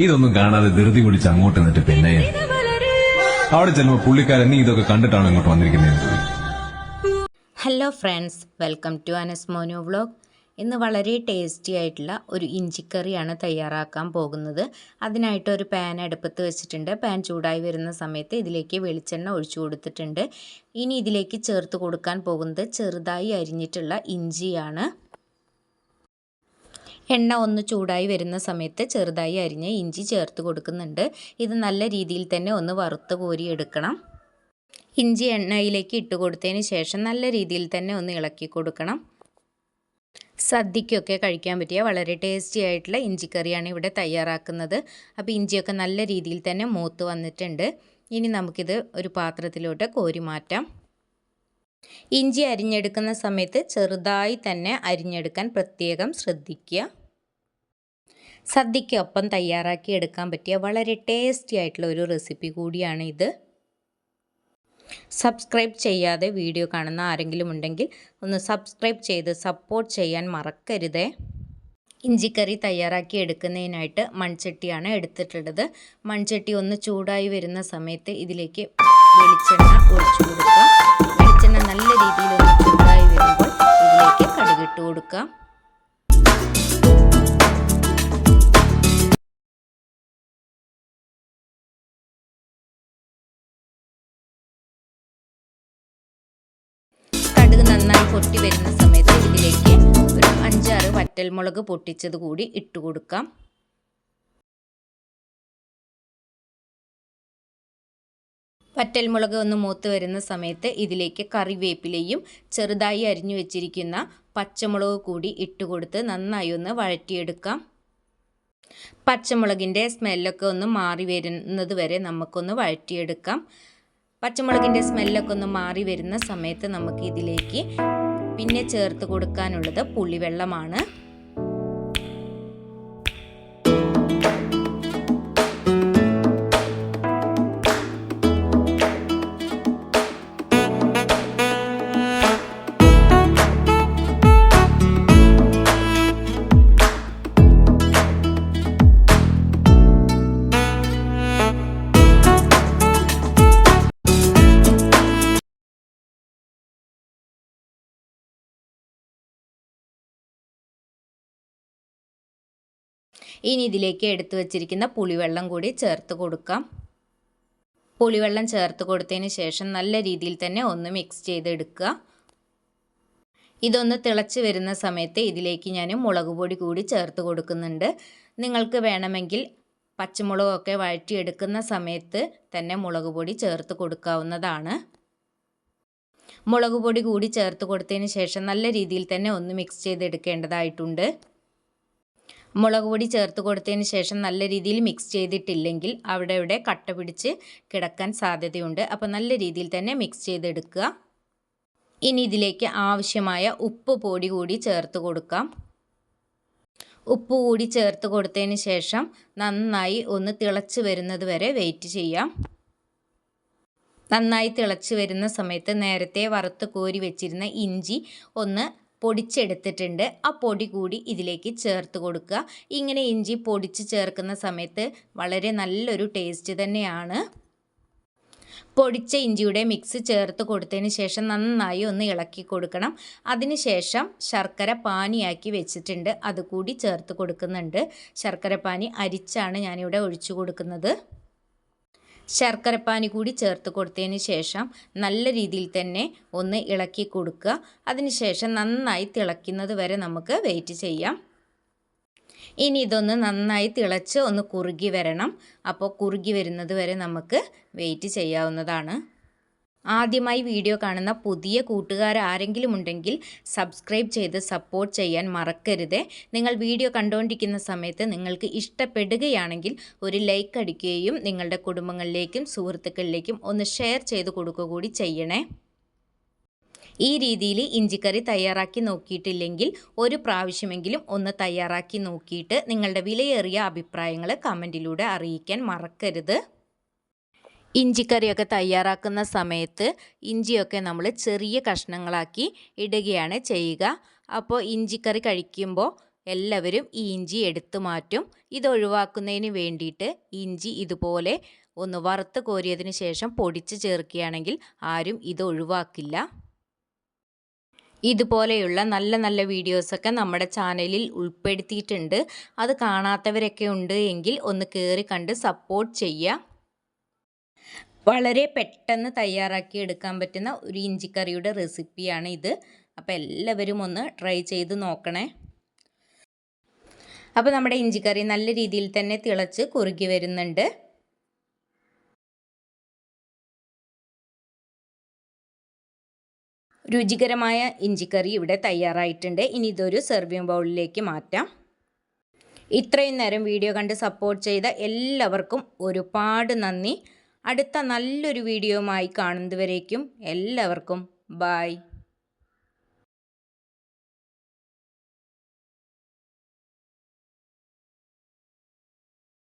ഇതൊന്നും കാണാതെ ധൃതി പിടിച്ച് അങ്ങോട്ട് നിന്നിട്ട് പിന്നെ അവിടെ ചെല്ലുമ്പോ പുള്ളിക്കാരൻ നീ ഇതൊക്കെ കണ്ടിട്ടാണ് ഇങ്ങോട്ട് വന്നിരിക്കുന്നത് hello friends welcome to Anas Monu vlog ഇന്ന് വളരെ ടേസ്റ്റി ആയിട്ടുള്ള ഒരു ഇഞ്ചിക്കറിയാണ് തയ്യാറാക്കാൻ പോകുന്നത്. അതിനായിട്ട് ഒരു പാൻ അടുപ്പത്ത് വെച്ചിട്ടുണ്ട്. പാൻ ചൂടായി വരുന്ന സമയത്ത് ഇതിലേക്ക് വെളിച്ചെണ്ണ ഒഴിച്ചു കൊടുത്തിട്ടുണ്ട്. ഇനി ഇതിലേക്ക് ചേർത്ത് കൊടുക്കാൻ പോകുന്നത് ചെറുതായി അരിഞ്ഞിട്ടുള്ള ഇഞ്ചിയാണ്. എണ്ണ ഒന്ന് ചൂടായി വരുന്ന സമയത്ത് ചെറുതായി അരിഞ്ഞ് ഇഞ്ചി ചേർത്ത് കൊടുക്കുന്നുണ്ട്. ഇത് നല്ല രീതിയിൽ തന്നെ ഒന്ന് വറുത്ത് കോരിയെടുക്കണം ഇഞ്ചി എണ്ണയിലേക്ക് ഇട്ട് കൊടുത്തതിന് ശേഷം നല്ല രീതിയിൽ തന്നെ ഒന്ന് ഇളക്കി കൊടുക്കണം. സദ്യക്കൊക്കെ കഴിക്കാൻ പറ്റിയ വളരെ ടേസ്റ്റി ആയിട്ടുള്ള ഇഞ്ചിക്കറിയാണ് ഇവിടെ തയ്യാറാക്കുന്നത്. അപ്പോൾ ഇഞ്ചിയൊക്കെ നല്ല രീതിയിൽ തന്നെ മൂത്ത് വന്നിട്ടുണ്ട്. ഇനി നമുക്കിത് ഒരു പാത്രത്തിലോട്ട് കോരി മാറ്റാം. ഇഞ്ചി അരിഞ്ഞെടുക്കുന്ന സമയത്ത് ചെറുതായി തന്നെ അരിഞ്ഞെടുക്കാൻ പ്രത്യേകം ശ്രദ്ധിക്കുക. സദ്യക്കൊപ്പം തയ്യാറാക്കി എടുക്കാൻ പറ്റിയ വളരെ ടേസ്റ്റി ആയിട്ടുള്ള ഒരു റെസിപ്പി കൂടിയാണ് ഇത്. സബ്സ്ക്രൈബ് ചെയ്യാതെ വീഡിയോ കാണുന്ന ആരെങ്കിലും ഉണ്ടെങ്കിൽ ഒന്ന് സബ്സ്ക്രൈബ് ചെയ്ത് സപ്പോർട്ട് ചെയ്യാൻ മറക്കരുതേ. ഇഞ്ചിക്കറി തയ്യാറാക്കി എടുക്കുന്നതിനായിട്ട് മൺചട്ടിയാണ് എടുത്തിട്ടുള്ളത്. മൺചട്ടി ഒന്ന് ചൂടായി വരുന്ന സമയത്ത് ഇതിലേക്ക് വെളിച്ചെണ്ണ ഒഴിച്ചു കൊടുക്കുക വെളിച്ചെണ്ണ നല്ല രീതിയിൽ ഒന്ന് ചൂടായി വരുമ്പോൾ ഇതിലേക്ക് കടുകിട്ട് കൊടുക്കാം. കടുക് നന്നായി പൊട്ടി വരുന്ന സമയത്ത് ഇതിലേക്ക് ഒരു അഞ്ചാറ് വറ്റൽമുളക് പൊട്ടിച്ചത് കൂടി ഇട്ട് കൊടുക്കാം. വറ്റൽമുളക് ഒന്ന് മൂത്ത് വരുന്ന സമയത്ത് ഇതിലേക്ക് കറിവേപ്പിലയും ചെറുതായി അരിഞ്ഞു വെച്ചിരിക്കുന്ന പച്ചമുളക് കൂടി ഇട്ട് കൊടുത്ത് നന്നായി ഒന്ന് വഴറ്റിയെടുക്കാം. പച്ചമുളകിന്റെ സ്മെല്ലൊക്കെ ഒന്ന് മാറി വരുന്നത് വരെ നമുക്കൊന്ന് വഴറ്റിയെടുക്കാം. പച്ചമുളകിന്റെ സ്മെല്ലൊക്കെ ഒന്ന് മാറി വരുന്ന സമയത്ത് നമുക്ക് ഇതിലേക്ക് പിന്നെ ചേർത്ത് കൊടുക്കാനുള്ളത് പുളിവെള്ളമാണ്. ഇനി ഇതിലേക്ക് എടുത്തു വച്ചിരിക്കുന്ന പുളിവെള്ളം കൂടി ചേർത്ത് കൊടുക്കാം. പുളിവെള്ളം ചേർത്ത് കൊടുത്തതിന് ശേഷം നല്ല രീതിയിൽ തന്നെ ഒന്ന് മിക്സ് ചെയ്തെടുക്കുക. ഇതൊന്ന് തിളച്ച് വരുന്ന സമയത്ത് ഇതിലേക്ക് ഞാൻ മുളക് പൊടി കൂടി ചേർത്ത് കൊടുക്കുന്നുണ്ട്. നിങ്ങൾക്ക് വേണമെങ്കിൽ പച്ചമുളകൊക്കെ വഴറ്റിയെടുക്കുന്ന സമയത്ത് തന്നെ മുളക് പൊടി ചേർത്ത് കൊടുക്കാവുന്നതാണ്. മുളക് പൊടി കൂടി ചേർത്ത് കൊടുത്തതിന് ശേഷം നല്ല രീതിയിൽ തന്നെ ഒന്ന് മിക്സ് ചെയ്തെടുക്കേണ്ടതായിട്ടുണ്ട്. മുളക് പൊടി ചേർത്ത് കൊടുത്തതിന് ശേഷം നല്ല രീതിയിൽ മിക്സ് ചെയ്തിട്ടില്ലെങ്കിൽ അവിടെ ഇവിടെ കട്ട പിടിച്ച് കിടക്കാൻ സാധ്യതയുണ്ട്. അപ്പോൾ നല്ല രീതിയിൽ തന്നെ മിക്സ് ചെയ്തെടുക്കുക. ഇനി ഇതിലേക്ക് ആവശ്യമായ ഉപ്പ് പൊടി കൂടി ചേർത്ത് കൊടുക്കാം. ഉപ്പ് കൂടി ചേർത്ത് കൊടുത്തതിന് ശേഷം നന്നായി ഒന്ന് തിളച്ച് വരുന്നത് വരെ വെയിറ്റ് ചെയ്യാം. നന്നായി തിളച്ച് വരുന്ന സമയത്ത് നേരത്തെ വറുത്ത് കോരി വെച്ചിരുന്ന ഇഞ്ചി ഒന്ന് പൊടിച്ചെടുത്തിട്ടുണ്ട്. ആ പൊടി കൂടി ഇതിലേക്ക് ചേർത്ത് കൊടുക്കുക. ഇങ്ങനെ ഇഞ്ചി പൊടിച്ച് ചേർക്കുന്ന സമയത്ത് വളരെ നല്ലൊരു ടേസ്റ്റ് തന്നെയാണ്. പൊടിച്ച ഇഞ്ചിയുടെ മിക്സ് ചേർത്ത് കൊടുത്തതിന് ശേഷം നന്നായി ഒന്ന് ഇളക്കി കൊടുക്കണം. അതിനുശേഷം ശർക്കര പാനിയാക്കി വെച്ചിട്ടുണ്ട്. അതുകൂടി ചേർത്ത് കൊടുക്കുന്നുണ്ട്. ശർക്കര പാനി അരിച്ചാണ് ഞാനിവിടെ ഒഴിച്ചു കൊടുക്കുന്നത്. ശർക്കരപ്പാനി കൂടി ചേർത്ത് കൊടുത്തതിന് ശേഷം നല്ല രീതിയിൽ തന്നെ ഒന്ന് ഇളക്കി കൊടുക്കുക. അതിനുശേഷം നന്നായി തിളയ്ക്കുന്നത് വരെ നമുക്ക് വെയിറ്റ് ചെയ്യാം. ഇനി ഇതൊന്ന് നന്നായി തിളച്ച് ഒന്ന് കുറുകി വരണം. അപ്പോൾ കുറുകി വരുന്നത് വരെ നമുക്ക് വെയിറ്റ് ചെയ്യാവുന്നതാണ്. ആദ്യമായി വീഡിയോ കാണുന്ന പുതിയ കൂട്ടുകാർ ആരെങ്കിലും ഉണ്ടെങ്കിൽ സബ്സ്ക്രൈബ് ചെയ്ത് സപ്പോർട്ട് ചെയ്യാൻ മറക്കരുത്. നിങ്ങൾ വീഡിയോ കണ്ടുകൊണ്ടിരിക്കുന്ന സമയത്ത് നിങ്ങൾക്ക് ഇഷ്ടപ്പെടുകയാണെങ്കിൽ ഒരു ലൈക്ക് അടിക്കുകയും നിങ്ങളുടെ കുടുംബങ്ങളിലേക്കും സുഹൃത്തുക്കളിലേക്കും ഒന്ന് ഷെയർ ചെയ്ത് കൊടുക്കുക കൂടി ചെയ്യണേ. ഈ രീതിയിൽ ഇഞ്ചിക്കറി തയ്യാറാക്കി നോക്കിയിട്ടില്ലെങ്കിൽ ഒരു പ്രാവശ്യമെങ്കിലും ഒന്ന് തയ്യാറാക്കി നോക്കിയിട്ട് നിങ്ങളുടെ വിലയേറിയ അഭിപ്രായങ്ങൾ കമന്റിലൂടെ അറിയിക്കാൻ മറക്കരുത്. ഇഞ്ചിക്കറിയൊക്കെ തയ്യാറാക്കുന്ന സമയത്ത് ഇഞ്ചിയൊക്കെ നമ്മൾ ചെറിയ കഷ്ണങ്ങളാക്കി ഇടുകയാണ് ചെയ്യുക. അപ്പോൾ ഇഞ്ചിക്കറി കഴിക്കുമ്പോൾ എല്ലാവരും ഈ ഇഞ്ചി എടുത്തു മാറ്റും. ഇത് ഒഴിവാക്കുന്നതിന് വേണ്ടിയിട്ട് ഇഞ്ചി ഇതുപോലെ ഒന്ന് വറുത്ത് കോരിയതിന് ശേഷം പൊടിച്ച് ചേർക്കുകയാണെങ്കിൽ ആരും ഇത് ഒഴിവാക്കില്ല. ഇതുപോലെയുള്ള നല്ല നല്ല വീഡിയോസൊക്കെ നമ്മുടെ ചാനലിൽ ഉൾപ്പെടുത്തിയിട്ടുണ്ട്. അത് കാണാത്തവരൊക്കെ ഉണ്ട് എങ്കിൽ ഒന്ന് കയറി കണ്ട് സപ്പോർട്ട് ചെയ്യുക. വളരെ പെട്ടെന്ന് തയ്യാറാക്കി എടുക്കാൻ പറ്റുന്ന ഒരു ഇഞ്ചിക്കറിയുടെ റെസിപ്പിയാണ് ഇത്. അപ്പോൾ എല്ലാവരും ഒന്ന് ട്രൈ ചെയ്ത് നോക്കണേ. അപ്പോൾ നമ്മുടെ ഇഞ്ചിക്കറി നല്ല രീതിയിൽ തന്നെ തിളച്ച് കുറുകി വരുന്നുണ്ട്. രുചികരമായ ഇഞ്ചിക്കറി ഇവിടെ തയ്യാറായിട്ടുണ്ട്. ഇനി ഇതൊരു സെർവിങ് ബൗളിലേക്ക് മാറ്റാം. ഇത്രയും നേരം വീഡിയോ കണ്ട് സപ്പോർട്ട് ചെയ്ത എല്ലാവർക്കും ഒരുപാട് നന്ദി. അടുത്ത നല്ലൊരു വീഡിയോയുമായി കാണുന്നതുവരേക്കും എല്ലാവർക്കും ബായ്